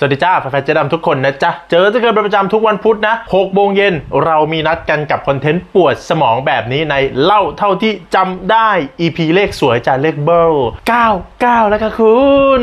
สวัสดีจ้าแฟนๆเจ๊ดำทุกคนนะจ๊ะ เจอจอกันเป็นประจำทุกวันพุธนะ6โมงเย็นเรามีนัดกันกับคอนเทนต์ปวดสมองแบบนี้ในเล่าเท่าที่จำได้ EP เลขสวยจากเลขเบิล99 แล้วค่ะคุณ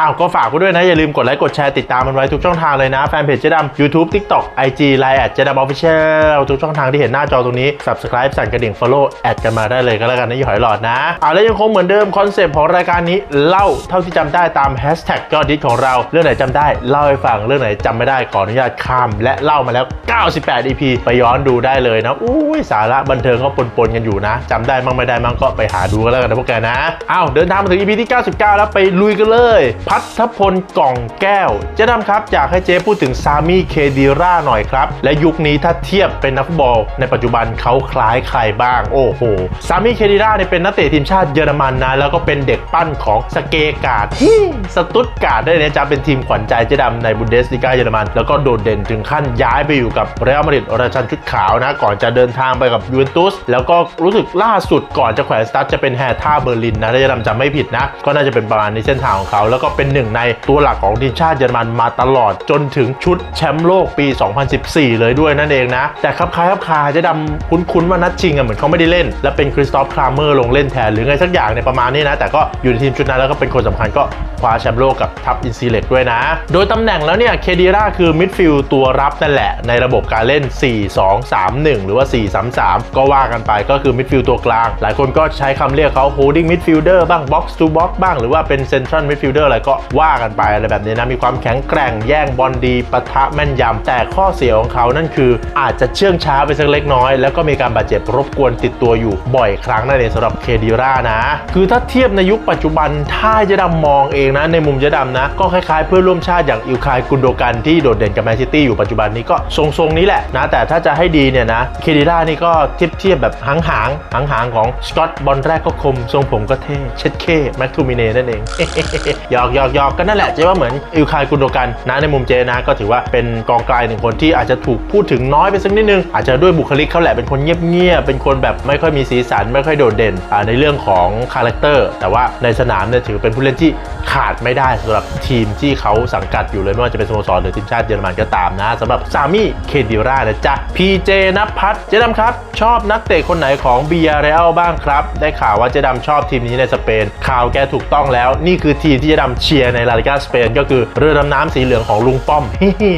อ้าวก็ฝากไว้ด้วยนะ อย่าลืมกดไลค์กดแชร์ติดตามมันไว้ทุกช่องทางเลยนะ แฟนเพจเจ๊ดำ YouTube TikTok IG Line แอดเจ๊ดำออฟฟิเชียลทุกช่องทางที่เห็นหน้าจอตรงนี้ Subscribe สั่นกระดิ่ง Follow แอดกันมาได้เลยก็แล้วกันนะยี่หอยหลอดนะอ่าแล้วยังคงเหมือนเดิมคอนเซปต์ของรายการนี้เล่าเท่าที่จำได้ตามแฮชแท็กยอดดิสของเราเรื่องไหนจำได้เล่าให้ฟังเรื่องไหนจำไม่ได้ขออนุญาตข้ามและเล่ามาแล้ว 98 EP ไปย้อนดูได้เลยนะอุ้ยสาระบันเทิงก็ปนๆกันอยู่นะจำได้มั่งไม่ได้มั่งก็ไปหาดูกันแล้วกันนะพวกแกนะอ้าวเดินทางมาถึง EP ที่ 99 แล้วไปลุยกันเลยพัทพลกล่องแก้ว เจ๊ดำครับ อยากให้เจ๊พูดถึงซามี่เคดีราหน่อยครับ และยุคนี้ถ้าเทียบเป็นนักฟุตบอล ในปัจจุบันเขาคล้ายใครบ้าง โอ้โห ซามี่เคดีราเนี่ยเป็นนักเตะทีมชาติเยอรมันนะ แล้วก็เป็นเด็กปั้นของสเกการ์ดฮิสตุตการ์ดได้เลยนะจ๊ะเป็นทีมขวัญใจเจ๊ดำในบุนเดสลีกาเยอรมัน แล้วก็โดดเด่นถึงขั้นย้ายไปอยู่กับเรอัลมาดริดราชันชุดขาวนะ ก่อนจะเดินทางไปกับยูเวนตุสแล้วก็รู้สึกล่าสุดก่อนจะแขวนสตาร์ทจะเป็นแฮท่าเบอร์ลินนะถ้าเจ๊ดำจำไม่ผิดนะ ก็น่าจะเป็นประมาณในเส้นทางของเขาแล้วก็เป็นหนึ่งในตัวหลักของทีมชาติเยอรมันมาตลอดจนถึงชุดแชมป์โลกปี 2014 เลยด้วยนั่นเองนะ แต่ครับคล้ายครับคาจะดำคุ้นๆว่านัดชิงอะเหมือนเขาไม่ได้เล่น และเป็นคริสตอฟคลาเมอร์ลงเล่นแทนหรือไงสักอย่างในยประมาณนี้นะ แต่ก็อยู่ในทีมชุดนั้นแล้วก็เป็นคนสำคัญก็คว้าแชมป์โลกกับทัพอินซีเล็กด้วยนะ โดยตำแหน่งแล้วเนี่ยเคดีราคือมิดฟิลด์ตัวรับนั่นแหละ ในระบบการเล่น 4-2-3-1 หรือว่า 4-3-3 ก็ว่ากันไปก็คือมิดฟิลด์ตัวกลาง หลายคนก็ใช้คำเรียกเขา holding midfielder บ้าง box to box บ้างหรือว่าเป็น central midfielder อะไรกว่ากันไปอะไรแบบนี้นะ มีความแข็งแกร่งแย่งบอลดีปะทะแม่นยำแต่ข้อเสียของเขานั่นคืออาจจะเชื่องช้าไปสักเล็กน้อย แล้วก็มีการบาดเจ็บรบกวนติดตัวอยู่บ่อยครั้งนั่นเองสำหรับเคดีรานะ คือถ้าเทียบในยุคปัจจุบันถ้าจะดำมองเองนะในมุมจะดำนะ ก็คล้ายๆ เพื่อนร่วมชาติอย่างอิลคายกุนโดกันที่โดดเด่นกับแมนซิตี้อยู่ปัจจุบันนี้ก็ทรงๆนี้แหละนะแต่ถ้าจะให้ดีเนี่ยนะเคดีรานี่ก็เทียบเทียบแบบหางหางหางหางๆของสกอตบอลแรกก็คมทรงผมก็เท่เช็ดเคแม็กทูมิเน่นั่นเองหยอกหยอกหยอกก็นั่นแหละเจ๊ว่าเหมือนอิลคายกุนโดกันนะในมุมเจนะก็ถือว่าเป็นกองกลางหนึ่งคนที่อาจจะถูกพูดถึงน้อยไปสักนิดนึง อาจจะด้วยบุคลิกเขาแหละเป็นคนเงียบๆเป็นคนแบบไม่ค่อยมีสีสันไม่ค่อยโดดเด่นในเรื่องของคาแรคเตอร์แต่ว่าในสนามเนี่ยถือเป็นผู้เล่นที่ขาดไม่ได้สำหรับทีมที่เขาสังกัดอยู่เลยไม่ว่าจะเป็นสโมสรหรือทีมชาติเยอรมันก็ตามนะสำหรับซามี่เคดิรานะจ๊ะพีเจนพัฒน์เจดำครับ ชอบนักเตะคนไหนของเบียร์เรอัลบ้างครับ ได้ข่าวว่าเจดำชอบทีมนี้ในสเปนข่าวแกถูกต้องแล้ว นี่คือทีมที่เจดำเชียร์ในลาลิกาสเปนก็คือเรือดำน้ำสีเหลืองของลุงป้อม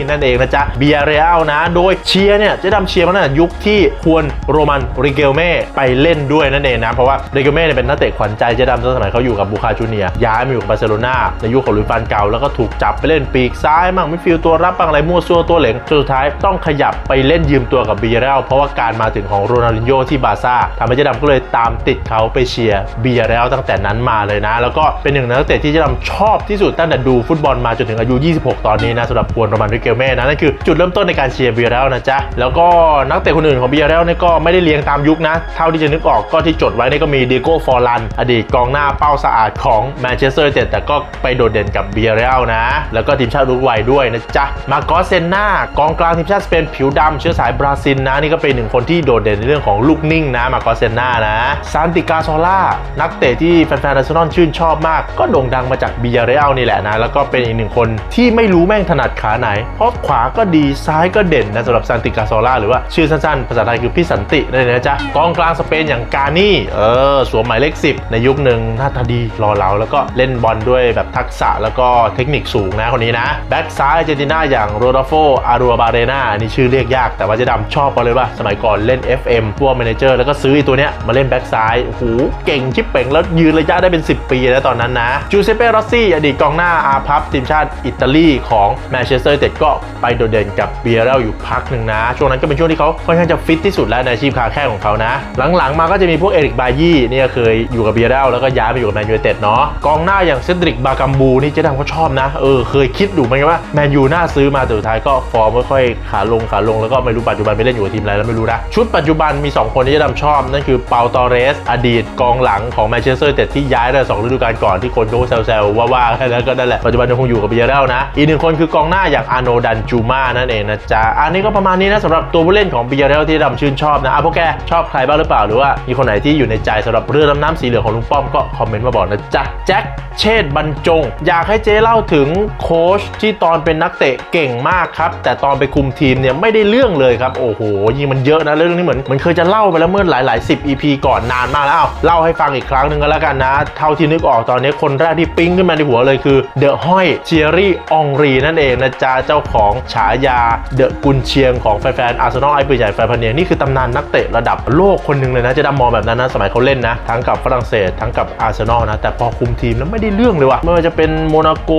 นั่นเองนะจ๊ะเบียร์เรอัลนะ โดยเชียร์เนี่ยเจดำเชียร์มาตั้งแต่ยุคที่ควรโรมันริเกลเม่ไปเล่นด้วยนั่นเองนะเพราะว่าริเกลเม่เนี่ยเป็นนักเตะขวัญใจเจดำตอนสมัยเขาอยู่กับบูคาจูเนียย้ายมาอยู่กับบาร์เซโลนาในยุคของลุยฟานเก่าแล้วก็ถูกจับไปเล่นปีกซ้ายมั่งมิดฟิลตัวรับบ้างอะไรมั่วซั่วตัวเหลงจนสุดท้ายต้องขยับไปเล่นยืมตัวกับเบียร์เรอัลเพราะว่าการมาถึงของโรนัลดินโญที่บาซ่าทำให้เจดำก็เลยตามติดเขาไปเชียร์เบียร์เรอัลตั้งแต่นั้นมาเลยนะ แล้วก็เป็นหนึ่งนนักเตะที่เจดำชอบอบที่สุดตั้งแต่ดูฟุตบอลมาจนถึงอายุ 26 ตอนนี้นะสำหรับควรโรมันริเกลเม่นะนั่นคือจุดเริ่มต้นในการเชียร์เบียร์เรอัลนะจ๊ะแล้วก็นักเตะคนอื่นของเบียร์เรอัลเนี่ยก็ไม่ได้เลี้ยงตามยุคนะ เท่าที่จะนึกออกก็ที่จดไว้เนี่ยก็มีเดโก้ฟอร์ลันอดีตกองหน้าเป้าสะอาดของแมนเชสเตอร์ยูไนเต็ดแต่ก็ไปโดดเด่นกับเบียร์เรอัลนะ แล้วก็ทีมชาติอุรุกวัยด้วยนะจ๊ะมาโกเซนนากองกลางทีมชาติสเปนผิวดำเชื้อสายบราซิลนะนี่ก็เป็นหนึ่งคนที่โดดเด่นในเรื่องของลูกนิ่งนะมาโกเซนนานะซานติกาโซล่านักเตะที่แฟนๆอาร์เซนอลชื่นชอบมาก ก็โด่งดังมาจากเบียร์เรอัลนี่แหละนะ แล้วก็เป็นอีกหนึ่งคนที่ไม่รู้แม่งถนัดขาไหน เพราะขวาก็ดีซ้ายก็เด่นนะสำหรับซานติกาโซล่าหรือว่าชื่อสั้นๆ ภาษาไทยคือพี่สันตินั่นเองนะจ๊ะกองกลางสเปนอย่างกานี่เออสวมหมายเลข 10 ในยุคหนึ่งหน้าตาดีรอเราแล้วก็เล่นบอลด้วยแบบทักษะแล้วก็เทคนิคสูงนะคนนี้นะแบ็กซ้ายอาร์เจนตินาอย่างโรดาโฟอารัวบาเรนาอันนี้ชื่อเรียกยาก แต่ว่าจะดำชอบเขาเลยว่าสมัยก่อนเล่น FM พวก m ม n เจอร์แล้วก็ซื้อไอตัวเนี้ยมาเล่นแบ็กซ้ายโอ้โหเก่งชิบเป่งแล้วยืนระยะได้เป็น 10 ปีแล้วตอนนั้นนะจูเซเป้รอสซี่อดีตกองหน้าอาพับทีมชาติอิตาลีของแมนเชสเตอร์เต็ดก็ไปโดดเด่นกับเบียร์เรลอยู่พักหนึ่งนะ ช่วงนั้นก็เป็นช่วงที่เขาค่อนข้างจะฟิตที่สุดแล้วในอาชีพคาแข้งของเขานะ หลังๆมาก็จะมีพวกเอริกบายี่เนี่ยเคยอยู่กับเบียร์เรลแล้วก็ย้ายไปอยู่กับแมนยูเต็ดเนาะกองหน้าอย่างเซดริกบากัมบูนี่เจ๊ดำก็ชอบนะเออเคยคิดดูเหมือนกันว่าแมนยูน่าซื้อมาแต่สุดท้ายก็ฟอร์มไม่ค่อยขาลงขาลงแล้วก็ไม่รู้ปัจจุบันไปเล่นอยู่กับทีมอะไรแล้วไม่รู้นะชุดปัจจุบันมี 2 คนที่เจ๊ดำชอบนั่นคือเปาตอเรส อดีตกองหลังของแมนเชสเตอร์เต็ดที่ย้ายได้สองฤดูกาลก่อนที่คนเขาแซวๆว่าว่ากันแล้วก็นั่นแหละปัจจุบันยังคงอยู่กับเบียร์เรลนะ อีกหนึ่งคนคือกองหน้าอย่างอาโนดันจูมานั่นเองนะจ๊ะอันนี้ก็ประมาณนี้นะสำหรับตัวผู้เล่นของเบียร์เรลที่ดำชื่นชอบนะอะพวกแกชอบใครบ้างหรือเปล่าหรือว่ามีคนไหนที่อยู่ในใจสำหรับเรือดำน้ำสีเหลืองของลุงป้อมก็คอมเมนต์มาบอกนะจ๊ะแจ็ค เชษบรรจง อยากให้เจ๊เล่าถึงโค้ชที่ตอนเป็นนักเตะเก่งมากครับ แต่ตอนไปคุมทีมเนี่ยไม่ได้เรื่องเลยครับ โอ้โหยิงมันเยอะนะเรื่องนี้เหมือนมันเคยจะเล่าไปแล้วเมื่อหลาย ๆ 10 EP ก่อนนานมากแล้วอ้าเล่าให้ฟังอีกครั้งหนึ่งก็แล้วกันนะ เท่าที่นึกออกตอนนี้คนแรกที่ปิ๊งขึ้นมาในหัวเลยคือเดอะห้อยเชียรี่องรีนั่นเองนะจ๊ะเจ้าของฉายาเดอะกุนเชียงของแฟนๆอาร์เซนอลไอ้ปืนใหญ่แฟนพันเนียนี่คือตำนานนักเตะระดับโลกคนหนึ่งเลยนะจะดำมองแบบนั้นนะสมัยเขาเล่นนะทั้งกับฝรั่งเศสทั้งกับอาร์เซนอลนะแต่พอคุมทีมแล้วไม่ได้เรื่องเลยว่ะไม่ว่าจะเป็นโมนาโก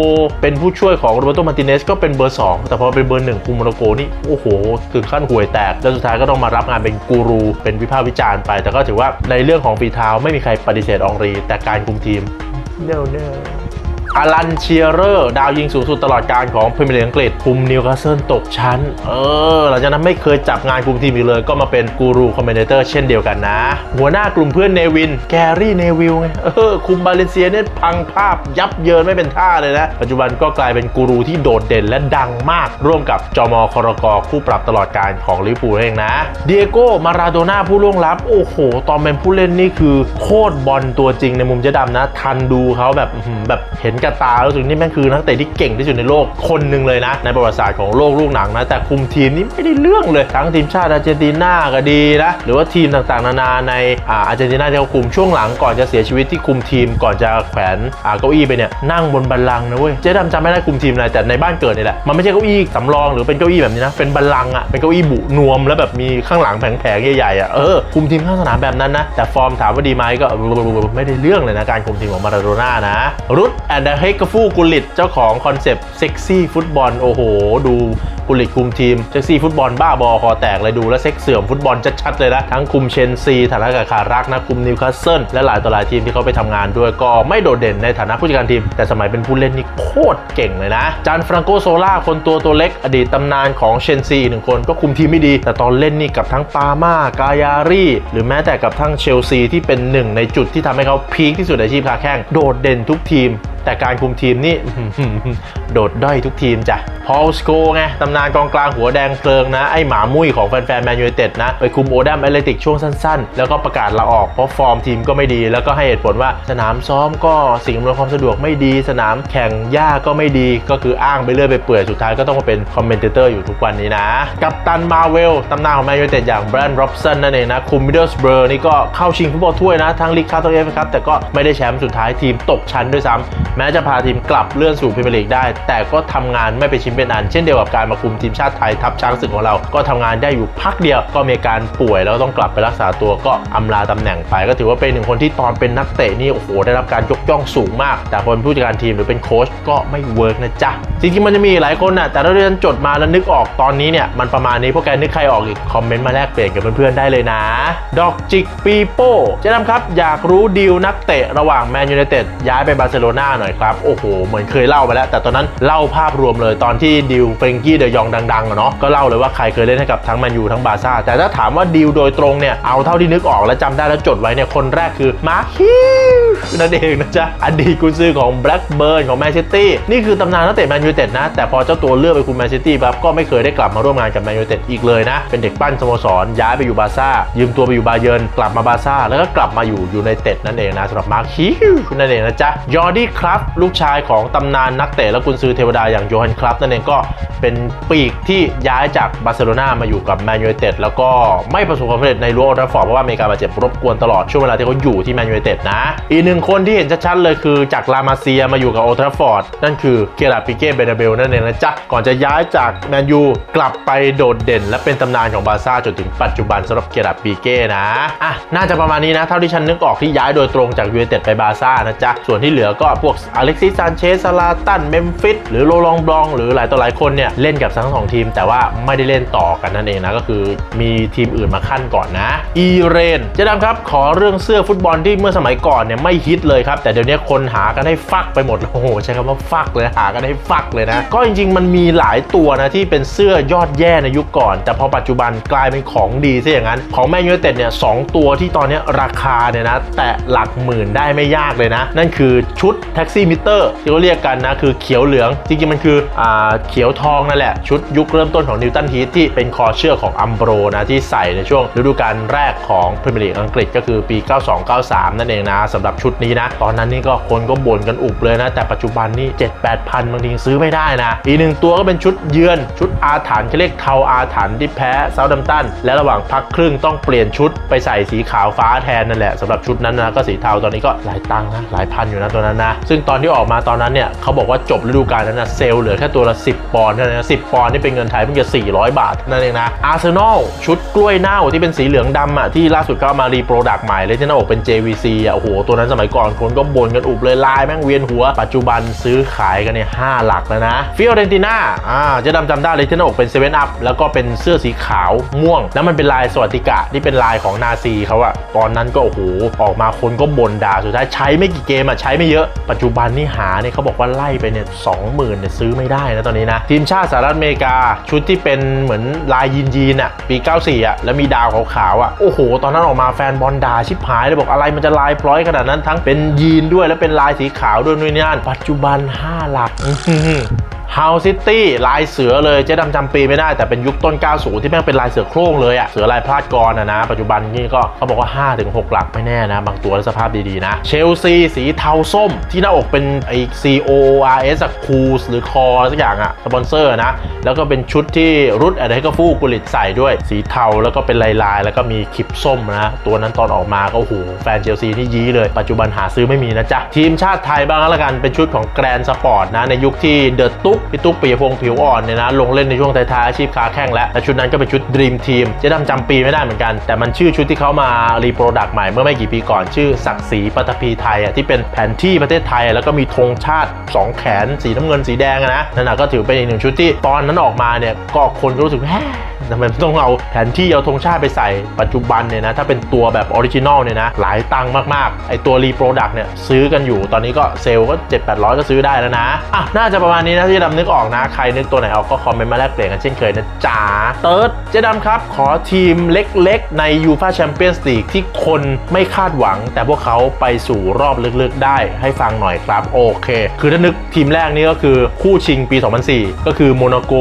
เป็นผู้ช่วยของโรเบโตมาร์ติเนสก็เป็นเบอร์ 2 แต่พอเป็นเบอร์หนึ่งคุมโมนาโกนี่โอ้โหถึงขั้นห่วยแตก แล้วสุดท้ายก็ต้องมารับงานเป็นกูรู เป็นวิพากษ์วิจารณ์ไป แต่ก็ถือว่าในเรื่องของฝีเท้าไม่มีใครปฏิเสธอองรี แต่การคุมทีม no no อารันเชียเรอร์ ดาวยิงสูงสุดตลอดการของพรีเมียร์ลีกอังกฤษ คุมนิวคาสเซิลตกชั้น เออ หลังจากนั้นไม่เคยจับงานคุมทีมอีกเลย ก็มาเป็นกูรูคอมเมนเตอร์เช่นเดียวกันนะ หัวหน้ากลุ่มเพื่อนเนวิน แกรี่เนวิลไง เออ คุมบาเลนเซียเนี่ยพังภาพยับเยินไม่เป็นท่าเลยนะ ปัจจุบันก็กลายเป็นกูรูที่โดดเด่นและดังมาก ร่วมกับจอมอคอรกอคู่ปรับตลอดการของลิเวอร์พูเองนะ เดียโก้ มาราโดน่าผู้ล่วงลับ โอ้โห ตอนเป็นผู้เล่นนี่คือโคตรบอลตัวจริงในมุมเจ๊ดำนะ ทันดูเขาแบบแบบเห็นกับตาแล้วรู้สึกนี่แม่งคือนักเตะที่เก่งที่สุดในโลกคนหนึ่งเลยนะ ในประวัติศาสตร์ของโลกลูกหนังนะ แต่คุมทีมนี่ไม่ได้เรื่องเลย ทั้งทีมชาติอาร์เจนตินาก็ดีนะ หรือว่าทีมต่างๆ นานาในอาร์เจนตินาที่เขาคุมช่วงหลังก่อนจะเสียชีวิตที่คุมทีมก่อนจะแขวนเก้าอี้ไปเนี่ยนั่งบนบัลลังก์นะเว้ยเจ๊ดำจำไม่ได้คุมทีมอะไรแต่ในบ้านเกิดนี่แหละมันไม่ใช่เก้าอี้สำรองหรือเป็นเก้าอี้แบบนี้นะเป็นบัลลังก์อะเป็นเก้าอี้บุนวมแล้วแบบมีข้างหลังแผงๆใหญ่ๆอะเออคุมทีมข้างสนามแบบนั้นนะแต่ฟอร์มถามว่าดีไหมก็ไม่ได้เรื่องเลยนะการคุมทีมของมาราโดน่านะรุดแอนเดเฮกฟูกุลิตเจ้าของคอนเซปต์เซ็กซี่ฟุตบอลโอ้โห ดูกุลิตคุมทีมเซ็กซี่ฟุตบอลบ้าบอคอแตกเลยดูแล้วเซ็กเสื่อมฟุตบอลชัดๆเลยนะ ทั้งคุมเชนซีฐานะกับคารักนะคุมนิวคาสเซิลและหลายต่อหลายทีมที่เขาไปทำงานด้วยก็ไม่โดดเด่นในฐานะผู้จัดการทีม แต่สมัยเป็นผู้เล่นนี่โคตรเก่งเลยนะจานฟรังโกโซล่าคนตัวตัวเล็ก อดีตตำนานของเชนซีหนึ่งคนก็คุมทีมไม่ดี แต่ตอนเล่นนี่กับทั้งปามากายารีหรือแม้แต่กับทั้งเชลซีที่เป็นหนึ่งในจุดที่ทำให้เขาพีคที่สุดในอาชีพคาแข้งโดดเด่นทุกทีม แต่การคุมทีมนี่โดดด้อยทุกทีมจ้ะพอลสโกไงตำนานกองกลางหัวแดงเพลิงนะ ไอหมามุ้ยของแฟนๆแมนยูไนเต็ดนะ ไปคุมโอดัมแอตเลติกช่วงสั้นๆ แล้วก็ประกาศลาออกเพราะฟอร์มทีมก็ไม่ดี แล้วก็ให้เหตุผลว่าสนามซ้อมก็สิ่งอำนวยความสะดวกไม่ดี สนามแข่งหญ้าก็ไม่ดีก็คืออ้างไปเรื่อยไปเปื่อยสุดท้ายก็ต้องมาเป็นคอมเมนเตอร์อยู่ทุกวันนี้นะ กับตันมาเวลตำนานของแมนยูไนเต็ดอย่างแบรนด์ร็อบสันนั่นเองนะคุมมิดเดิลสเบอร์นี่ก็เข้าชิงฟุตบอลถ้วยนะทั้งลีกคาตัวเอฟครับแต่ก็ไม่ได้แชมป์สุดท้ายทีมตกชั้นด้วยซ้ำแม้จะพาทีมกลับเลื่อนสู่พรีเมียร์ลีกได้ แต่ก็ทำงานไม่ไปนชิ้นเป็นอัน เช่นเดียวกับการมาคุมทีมชาติไทยทัพช้างศึกของเรา ก็ทำงานได้อยู่พักเดียว ก็มีการป่วยแล้วต้องกลับไปรักษาตัวก็อำลาตำแหน่งไป ก็ถือว่าเป็นหนึ่งคนที่ตอนเป็นนักเตะนี่โอ้โหได้รับการยกย่องสูงมาก แต่พอเป็นผู้จัดการทีมหรือเป็นโค้ชก็ไม่เวิร์กนะจ๊ะ จริงๆมันจะมีหลายคนนะแต่ถ้าเรียนจดมาแล้วนึกออกตอนนี้เนี่ยมันประมาณนี้พวกแกนึกใครออกอีกคอมเมนต์มาแลกเปลี่ยนกับเพื่อนๆได้เลยนะ ดอกจิกปีโป้เจ๊ดำครับอยากรู้ดีลนักเตะระหว่างแมนยูไนเต็ดย้ายไปบาร์เซโลนาหน่อยครับโอ้โหเหมือนเคยเล่าไปแล้ว แต่ตอนนั้นเล่าภาพรวมเลยตอนที่ดีลเฟรงกี้เดยองดังๆอะเนาะก็เล่าเลยว่าใครเคยเล่นให้กับทั้งแมนยูทั้งบาร์ซ่าแต่ถ้าถามว่าดีลโดยตรงเนี่ยเอาเท่าที่นึกออกและจำได้แล้วจดไว้เนี่ยคนแรกคือมาร์คิวนั่นเองนะจ๊ะอดีตกุนซือของแบล็กเบิร์นของแมนซิตี้นี่คือตำนานนักเตะแมนยูเต็ดนะ แต่พอเจ้าตัวเลือกไปคุมแมนซิตี้ปั๊บก็ไม่เคยได้กลับมาร่วมงานกับแมนยูเต็ดอีกเลยนะ เป็นเด็กปั้นสโมสร ย้ายไปอยู่บาซ่า ยืมตัวไปอยู่บาเยิร์นกลับมาบาซ่า แล้วก็กลับมาอยู่ยูไนเต็ดนั่นเองนะสำหรับมาร์คฮิวนั่นเองนะจ๊ะยอร์ดี้ครับลูกชายของตำนานนักเตะและกุนซือเทวดาอย่างโยฮันครับนั่นเองก็เป็นปีกที่ย้ายจากบาร์เซโลนามาอยู่กับแมนยูไนเต็ดแล้วก็ไม่ประสบความสำเร็จในรั้วโอลด์แทราฟฟอร์ดเพราะว่ามีการบาดเจ็บรบกวนตลอดช่วงเวลาที่เขาอยู่ที่แมนยูไนเต็ดนะอีกหนึ่งคนที่เห็นชัดๆเลยคือจากลามาเซียมาอยู่กับโอลด์แทราฟฟอร์ดนั่นคือเกราปิเก้เบนาเบลนั่นเองนะจ๊ะ ก่อนจะย้ายจากแมนยูกลับไปโดดเด่น และเป็นตำนานของบาร์ซ่าจนถึงปัจจุบันสำหรับเกราปิเก้นะอะน่าจะประมาณนี้นะ เท่าที่ฉันนึกออกที่ย้ายโดยตรงจากยูไนเต็ดไปบาร์ซ่านะจ๊ะ ส่วนที่เหลือก็พวกอเล็กซิสซานเชสซาลาตันเมมฟิสหรือโรลองบลอง หรือหลายต่อหลายคนเนี่ยเล่นกับทั้งสองทีม แต่ว่าไม่ได้เล่นต่อกันนั่นเองนะก็คือมีทีมอื่นมาขั้นก่อนนะอีเรนเจะดำครับขอเรื่องเสื้อฟุตบอลที่เมื่อสมัยก่อนเนี่ยไม่ฮิตเลยครับแต่เดี๋ยวนี้คนหากันให้ฟักไปหมดโอ้โหใช้คำว่าฟักเลยหากันให้ฟักเลยนะ ก็จริงๆ มันมีหลายตัวนะที่เป็นเสื้อยอดแย่ในยุคก่อน แต่พอปัจจุบันกลายเป็นของดีซะอย่างนั้น ของแมนยูไนเต็ดเนี่ยสองตัวที่ตอนนี้ราคาเนี่ยนะแตะหลักหมื่นได้ไม่ยากเลยนะ นั่นคือชุดแท็กซี่มิเตอร์ที่เขาเรียกกันนะคือเขียวเหลือง จริงๆ มันคืออ่าเขียวทองนั่นแหละชุดยุคเริ่มต้นของนิวตันฮีทที่เป็นคอเชือกของอัมโบรนะที่ใส่ในช่วงฤดูกาลแรกของพรีเมียร์ลีกอังกฤษก็คือปี 92-93 นั่นเองนะสำหรับชุดนี้นะ ตอนนั้นนี่ก็คนก็บ่นกันอุบเลยนะ แต่ปัจจุบันนี่7-8พันบางทีซื้อไม่ได้นะ อีกหนึ่งตัวก็เป็นชุดเยือน ชุดอาถรรพ์เขาเรียกเทาอาถรรพ์ที่แพ้เซาท์ดัมตันและระหว่างพักครึ่งต้องเปลี่ยนชุดไปใส่สีขาวฟ้าแทนนั่นแหละสำหรับชุดนั้นนะก็สีเทาตอนนี้ก็หลายตังค์นะหลายพันอยู่นะตัวนั้นนะ ซึ่งตอนที่ออกมาตอนนั้นเนี่ยเขาบอกว่าจบฤดูกาลนั้นนะเซลล์เหลือแค่ตัวละ 10 ปอนด์เท่านั้นนะ10ปอนด์นี่เป็นเงินไทยเพิ่งจะ400 บาทนั่นเองนะอาร์เซนอลชุดกล้วยเน่าที่เป็นสีเหลืองดำอะที่ล่าสุดก็มารีโปรดักต์ใหม่เลยที่หน้าอกเป็น JVC อะโอ้โหตัวนั้นสมัยก่อนคนก็บ่นกันอุบเลยลายแม่งเวียนหัวปัจจุบันซื้อขายกันเนี่ยห้าหลักแล้วนะฟิโอเรนติน่าอ่าเจะดำจำได้เลยที่หน้าอกเป็นเซเว่นอัพแล้วก็เป็นเสื้อสีขาวม่วง แล้วมันเป็นลายสวัสดิกะที่เป็นลายของนาซีเขาอะตอนนั้นก็โอ้โหออกมาคนก็บ่นด่าสุดท้ายใช้ไม่กี่เกมอะใช้ไม่เยอะปัจจุบันนี่หาเนี่ยเขาบอกว่าไล่ไปเนี่ยสองหมื่นเนี่ยซื้อไม่ได้นะตอนนี้นะทีมชาติสหรัฐอเมริกาชุดที่เป็นเหมือนลายยีนยีนอะปี 94อะแล้วมีดาวขาวๆอะโอ้โห ตอนนั้นออกมาแฟนบอลด่าชิบหายเลยบอกอะไรมันจะลายพร้อยขนาดนั้นทั้งเป็นยีนด้วยแล้วเป็นลายสีขาวด้วยนู่นนี่นั่นปัจจุบัน5หลัก hmm ฮาซิตี้ลายเสือเลยเจ๊ดำจำปีไม่ได้แต่เป็นยุคต้น 90 ที่แม่งเป็นลายเสือโคร่งเลยอะเสือลายพลาดกรนะนะ ปัจจุบันนี่ก็เขาบอกว่า 5-6 หลักไม่แน่นะ บางตัวสภาพดีๆนะ เชลซี สีเทาส้ม ที่หน้าอกเป็นไอ C O R S อะคูสหรือคอสักอย่างอะสปอนเซอร์นะ แล้วก็เป็นชุดที่รุดอะไรก็ฟูกุลิตใส่ด้วยสีเทาแล้วก็เป็นลายๆ แล้วก็มีคลิปส้มนะตัวนั้นตอนออกมาก็โอ้โหแฟนเชลซีนี่ยี้เลยปัจจุบันหาซื้อไม่มีนะจ๊ะทีมชาติไทยบ้างแล้วกันเป็นชุดของแกรนสปอร์ตนะในยุคที่เดอะตุ๊กพี่ตุ๊กปิยพงษ์ผิวอ่อนเนี่ยนะลงเล่นในช่วงท้ายๆอาชีพค้าแข้งแล้วและชุดนั้นก็เป็นชุด Dream Team เจ๊ดำจำปีไม่ได้เหมือนกัน แต่มันชื่อชุดที่เขามารีโปรดักต์ใหม่เมื่อไม่กี่ปีก่อนชื่อศักดิ์ศรีปัตภีไทยอะที่เป็นแผนที่ประเทศไทย แล้วก็มีธงชาติ 2 แขนสีน้ำเงินสีแดงนะนั่นนะก็ถือเป็นอีกหนึ่งชุดที่ตอนนั้นออกมาเนี่ยก็คนก็รู้สึกแฮ่ทำไมต้องเอาแผนที่เอาธงชาติไปใส่ปัจจุบันเนี่ยนะถ้าเป็นตัวแบบออริจินอลเนี่ยนะหลายตังค์มากๆ ไอตัวรีโปรดักต์เนี่ยซื้อกันอยู่ตอนนี้ก็เซลล์ก็7 8 0 0 ก็ซื้อได้แล้วนะอะน่าจะประมาณนี้นะที่ดำนึกออกนะ ใครนึกตัวไหนออกก็คอมเมนต์มาแลกเปลี่ยนกันเช่นเคยนะจ๋าเติร์ดเจ๊ดำครับ ขอทีมเล็กๆ ในยูฟาแชมเปี้ยนส์ลีกที่คนไม่คาดหวัง แต่พวกเขาไปสู่รอบลึกๆ ได้ให้ฟังหน่อยครับ โอเค คือถ้านึกทีมแรกนี่ก็คือคู่ชิงปี 2004 ก็คือโมนาโก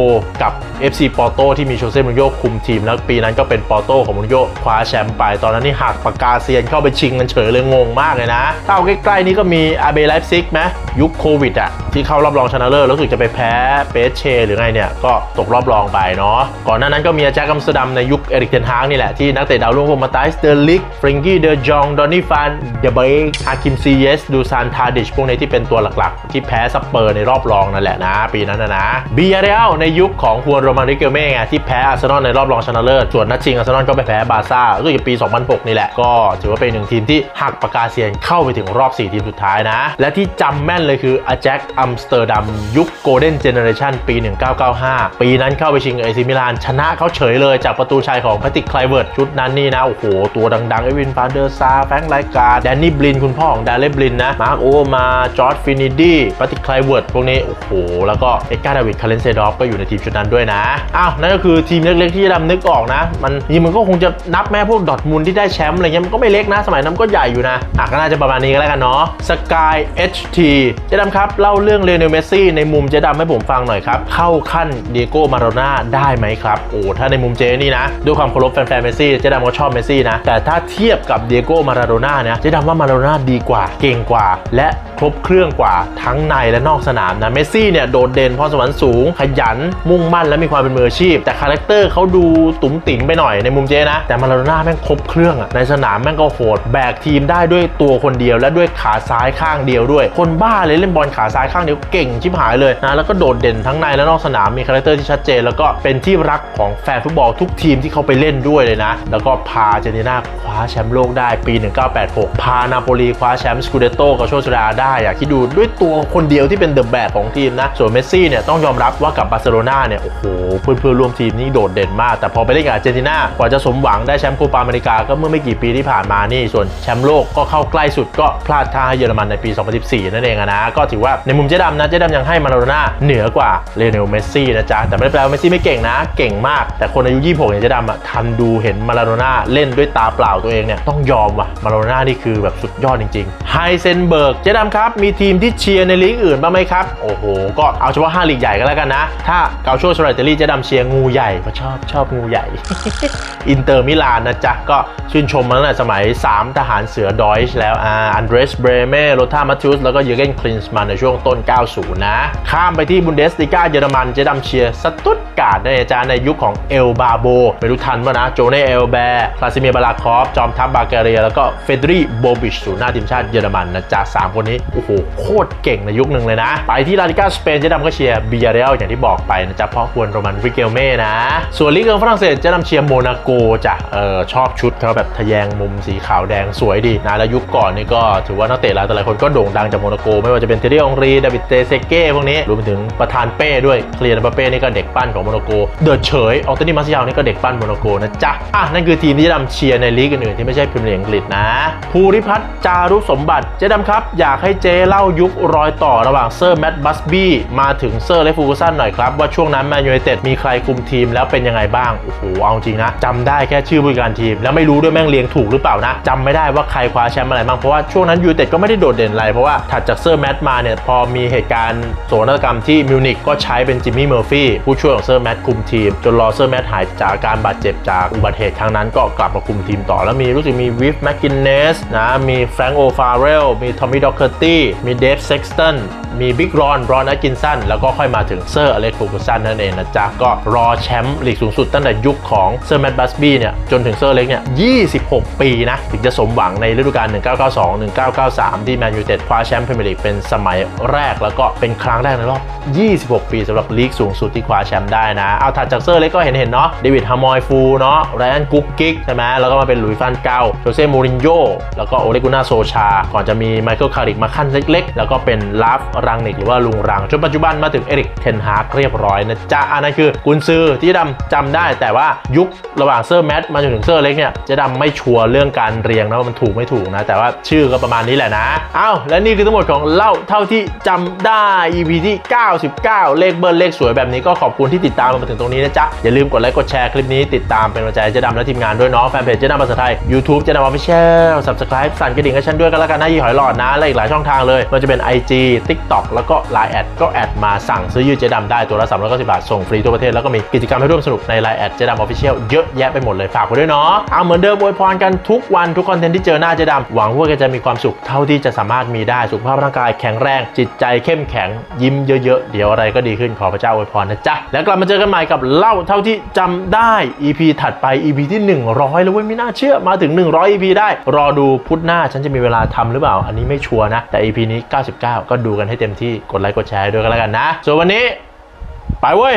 กับ FC ปอร์โตที่มีโชเซ่มูรินโญ่คุมทีม แล้วปีนั้นก็เป็นปอร์โตของมูรินโญ่คว้าแชมป์ไปตอนนั้นนี่หักปากกาเซียนเข้าไปชิงกันเฉยเลยงงมากเลยนะถ้าเอาใกล้ๆนี้ก็มีอาเบไลฟ์ซิกไหมยุคโควิดอะที่เข้ารอบรองชนะเลิศรู้สึกจะไปแพ้เปเช หรือไงเนี่ยก็ตกรอบรองไปเนาะก่อนหน้านั้นก็มีอาแจ็คอัมสตดัมในยุคเอริกเทนฮากนี่แหละที่นักเตะดาวรุ่งพวกมาตาสเดอร์ลิกฟริงกี้เดอจองดอนนี่ฟันเดเบย์ฮาคิมซีเยสดูซานทาดิชพวกนี้ที่เป็นตัวหลักๆ ที่แพ้สเปอร์ในรอบรองนั่นแหละนะ ปีนั้นนะนะบียาเรลในยุคของฮวนโรมาริเกเม่ไงที่แพ้อาร์เซนอลในรอบรองชนะเลิศส่วนนัดชิงอาร์เซนอลก็ไปแพ้บาร์ซ่าก็คือปี 2006 นี่แหละ ก็ถือว่าเป็นหนึ่งทีมที่หักปากกาเซียนเข้าไปถึงรอบ 4 ทีมสุดท้ายนะ และที่จำแม่นเลยคืออาแจ็คอัมสเตอร์ดัมยุคโกลเด้นเจเนอเรชันปี 1995 ปีนั้นเข้าไปชิงเอซิมิลานชนะเขาเฉยเลยจากประตูชัยของแพตติกไคลเวิร์ดชุดนั้นนี่นะโอ้โหตัวดังๆเอวินฟานเดอร์ซาแฟรงค์ไลการ์แดนนี่บลินคุณพ่อของดาเลบลินนะมาร์คโอมาจอร์ดฟินิดี้แพตติกไคลเวิร์ดพวกนี้โอ้โหแล้วก็เอ็ดการ์ดาวิดคาเลนเซดอฟก็อยู่ในทีมชุดนั้นด้วยนะอ้าวนั่นก็คือทีมเล็กๆที่ดำนึกออกนะ มันนี่มันก็คงจะนับแม่พวกดอทมูลที่ได้แชมป์อะไรเงี้ยมันก็ไม่เล็กนะ สมัยนั้นก็ใหญ่อยู่นะอะก็น่าจะประมาณนี้ก็แล้วกันเนาะสกาย HT เจดำครับ เล่าเรื่องเรโนเมสซี่ในมุมเจดำให้ผมฟังหน่อยครับ เข้าขั้นเดียโก้มาโรน่าได้ไหมครับ โอ้ถ้าในมุมเจนี่นะ ด้วยความเคารพแฟนๆเมสซี่เจดำก็ชอบเมสซี่นะ แต่ถ้าเทียบกับเดียโก้มาราโดน่าเนี่ยเจดำว่ามาราโดน่าดีกว่า เก่งกว่า และครบเครื่องกว่าทั้งในและนอกสนามนะเมสซี่เนี่ยโดดเด่นพรสวรรค์สูงขยันมุ่งมั่นและมีความเป็นมืออาชีพ แต่คาแรคเตอร์เขาดูตุ๋มติ๋มไปหน่อยในมุมเจนะ แต่มาราโดน่าแม่งครบเครื่องอะในสนามแม่งก็โหดแบกทีมได้ด้วยตัวคนเดียวและด้วยขาซ้ายข้างเดียวด้วย คนบ้าเลยเล่นบอลขาซ้ายข้างเดียวเก่งชิบหายเลยนะแล้วก็โดดเด่นทั้งในและนอกสนามมีคาแรคเตอร์ที่ชัดเจน แล้วก็เป็นที่รักของแฟนฟุตบอลทุกทีมที่เขาไปเล่นด้วยเลยนะ แล้วก็พาเจนตินาคว้าแชมป์โลกได้ปี 1986 พานาโปลีคว้าแชมป์สกูเดโต้กับโชชราได้อะคิดดูด้วยตัวคนเดียวที่เป็นเดอะแบกของทีมนะส่วนเมสซี่เนี่ยต้องยอมรับว่ากับบาร์เซโลนาเนี่ยโอ้โหเพื่อนๆร่วมทีมนี่โดดเด่นมาก แต่พอไปเล่นกับอาร์เจนตินากว่าจะสมหวังได้แชมป์โคปาอเมริกาก็เมื่อไม่กี่ปีที่ผ่านมานี่ส่วนแชมป์โลกก็เข้าใกล้สุดก็พลาดท่าให้เยอรมันในปี 2014 นั่นเองนะก็ถือว่าในมุมเจ๊ดำนะเจ๊ดำยังให้มาราโดน่าเหนือกว่าเลเนลเมสซี่นะจ๊ะแต่ไม่ได้แปลว่าเมสซี่ไม่เก่งนะ เก่งมาก แต่คนอายุ 26อย่างเจ๊ดำอะทันดูเห็นมาราโดน่าเล่นด้วยตาเปล่าตัวเองเนี่ยต้องยอมว่ะมาราโดน่านี่คือแบบสุดยอดจริงๆไฮเซนเบิร์กเจ๊ดำครับมีทีมที่เชียร์ในลีกอื่นบ้างไหมครับโอ้โหก็เอาเฉพาะ5ลีกใหญ่ก็แล้วกันนะ ถ้าเกาโชสไลเตอรี่เจ๊ดำเชียร์งูใหญ่เพราะชอบชอบงูใหญ่ อินเตอร์มิลานนะจ๊ะ ก็ชื่นชมมาตั้งแต่สมัย 3 ทหารเสือดอยช์แล้วอ่าอันเดรสเบรเม่โรธามัตทูสแล้วก็เยอร์เกนคลินส์มันในช่วงต้น 90 นะ ข้ามไปที่บุนเดสติก้าเยอรมันเจดำเชียร์สตุตการ์ดนะจ๊ะในยุคของเอลบาโบไม่รู้ทันป่ะนะโจเน่เอลแบร์คลาซิเมียบาลาคอฟจอมทัพบาเกเรีย แล้วก็เฟเดรีโบบิชศูนย์หน้าทีมชาติเยอรมันนะจ๊ะสามคนนี้โอ้โหโคตรเก่งในยุคหนึ่งเลยนะ ไปที่ลาลิก้าสเปนเจดำก็เชียร์บิยาเรลอย่างที่บอกไปนะจ๊ะเพราะควรโรมันริเกลเม่นะ ส่วนลีกเอิงฝรั่งเศสเจดำเชียร์โมนาโกจ้ะเออชอบชุดเขาแบบทะแยงมุมสีขาวแดงสวยดีนะแล้วยุคก่อนนี่ก็ถือว่านักเตะหลายต่หลายคนก็โด่งดังจากโมนาโก ไม่ว่าจะเป็นเทเรียองรีดาวิดเตเซเก้พวกนี้รวมไปถึงประธานเป้ด้วยเคลียร์นาเป้นี่ก็เด็กปั้นของโมนาโก เดิดเฉยออตนี่มาซิยาวนี่ก็เด็กปั้นโมนาโกนะจ๊ะอะนั่นคือทีมที่จะดำเชียร์ในลีกอื่นๆที่ไม่ใช่พรีเมียร์อังกฤษนะภูริพัฒน์จารุสมบัติเจ๊ดำครับ อยากให้เจ๊เล่ายุครอยต่อระหว่างเซอร์แมตต์บัสบี้มาถึงเซอร์เลฟูกูสันหน่อยครับว่าช่วงนั้นแมนยูไนเต็ดมีใครคุมทีมแล้วเป็นยังไงบ้าง โอ้โห เอาจริงนะจำได้แค่ชื่อผู้การทีม แล้วไม่รู้ด้วยแม่งเรียงถูกหรือเปล่านะจำไม่ได้ว่าใครคว้าแชมป์อะไรบ้าง เพราะว่าช่วงนั้นยูเต็ดก็ไม่ได้โดดเด่นอะไร เพราะว่าถัดจากเซอร์แมตต์มาเนี่ย พอมีเหตุการณ์โศกนาฏกรรมที่มิวนิกก็ใช้เป็นจิมมี่เมอร์ฟี่ผู้ช่วยของเซอร์แมตต์คุมทีม จนรอเซอร์แมตต์หายจากอาการบาดเจ็บจากอุบัติเหตุครั้งนั้นก็กลับมาคุมทีมต่อแล้วมีรู้สึกมีวิฟแมคกินเนสนะมีแฟรงโอฟาเรลมีทอมมี่ด็อกเคอร์ตี้มีเดฟเซ็กสตันมีบิ๊กรอนรอนอกินสันแล้วก็ค่อยมาถึงเซอร์อเล็กซ์ฟูกุสันนั่นเองนะจ๊ะก็รอแชมป์ลีกสูงสุดตั้งแต่ยุคของเซอร์แมตต์บัสบี้เนี่ยจนถึงเซอร์เล็กเนี่ย 26 ปีนะ ถึงจะสมหวังในฤดูกาล 1992 1993 ที่แมนยูเต็ดคว้าแชมป์พรีเมียร์ลีกเป็นสมัยแรกแล้วก็เป็นครั้งแรกในรอบ 26 ปีสำหรับลีกสูงสุดที่คว้าแชมป์ได้นะ เอาถัดจากเซอร์เล็กก็เห็นเห็นๆเนาะเดวิดฮามอยฟูเนาะไรอันกุ๊กกิ๊กใช่ไหมแล้วก็มาเป็นหลุยส์ฟานเกาโจเซ่มูรินโญ่แล้วก็โอเลกุน่าโซชา ก่อนจะมีไมเคิลคาริกมาขั้นเล็ก ๆ แล้วก็เป็นลาฟรังนิกหรือว่าลุงรังจนปัจจุบันมาถึงเอริกเทนฮากเรียบร้อยนะจ๊ะนนั้นคือกุนซือที่ดำจำได้ แต่ว่ายุคระหว่างเซอร์แมตต์มาจนถึงเซอร์เล็กเนี่ยเจะดำไม่ชัวร์เรื่องการเรียงนะว่ามันถูกไม่ถูกนะ แต่ว่าชื่อก็ประมาณนี้แหละนะเอ้าและนี่คือทั้งหมดของเล่าเท่าที่จำได้ EP ที่ 99 เลขเบิร์เลขสวยแบบนี้ก็ขอบคุณที่ติดตามมาถึงตรงนี้นะจ๊ะอย่าลืมกดไลค์กดแชร์คลิปนี้ติดตามเป็นกำลังใจเจ๊ดำและทีมงานด้วยเนาะแฟนเพจเจ๊ดำภาษาไทย YouTube เจ๊ดำออฟฟิเชียล Subscribe สั่นกระดิ่งให้ฉันด้วยกันแล้วกันนะยี่หอยหลอดนะและอีกหลายช่องทางเลยมันจะเป็น IG TikTok แล้วก็ Line แอดก็แอดมาสั่งซื้อยืดเจ๊ดำได้ตัวละ390บาทส่งฟรีทั่วประเทศแล้วก็มีกิจกรรมให้ร่วมสนุกใน Line แอดเจ๊ดำออฟฟิเชียลเยอะแยะไปหมดเลยฝากไว้ด้วยเนาะเอาเหมือนเดิมอวยพรกันทุกวันทุกคอนเทนต์ที่เจอหน้าเจ๊ดำหวังว่าแกจะมีความสุขเท่าที่จะสามารถมีได้สุขภาพร่างกายแข็งแรง จิตใจเข้มแข็งยิ้มเยอะๆเดี๋ยวอะไรก็ดีขึ้นขอพระเจ้าอวยพรนะจ๊ะแล้วกลับมาเจอกันใหม่กับเล่าเท่าที่จำได้ EP ถัดไป EP ที่ 100 แล้วเว้ยไม่น่าเชื่อมาถึง 100 EP ได้ รอดูพุธหน้าฉันจะมีเวลาทำหรือเปล่า อันนี้ไม่ชัวร์นะ แต่ EP นี้ 99 ก็ดูกันให้เต็มที่กดไลค์กดแชร์ด้วยกันแล้วกันนะ ส่วนวันนี้ ไปเว้ย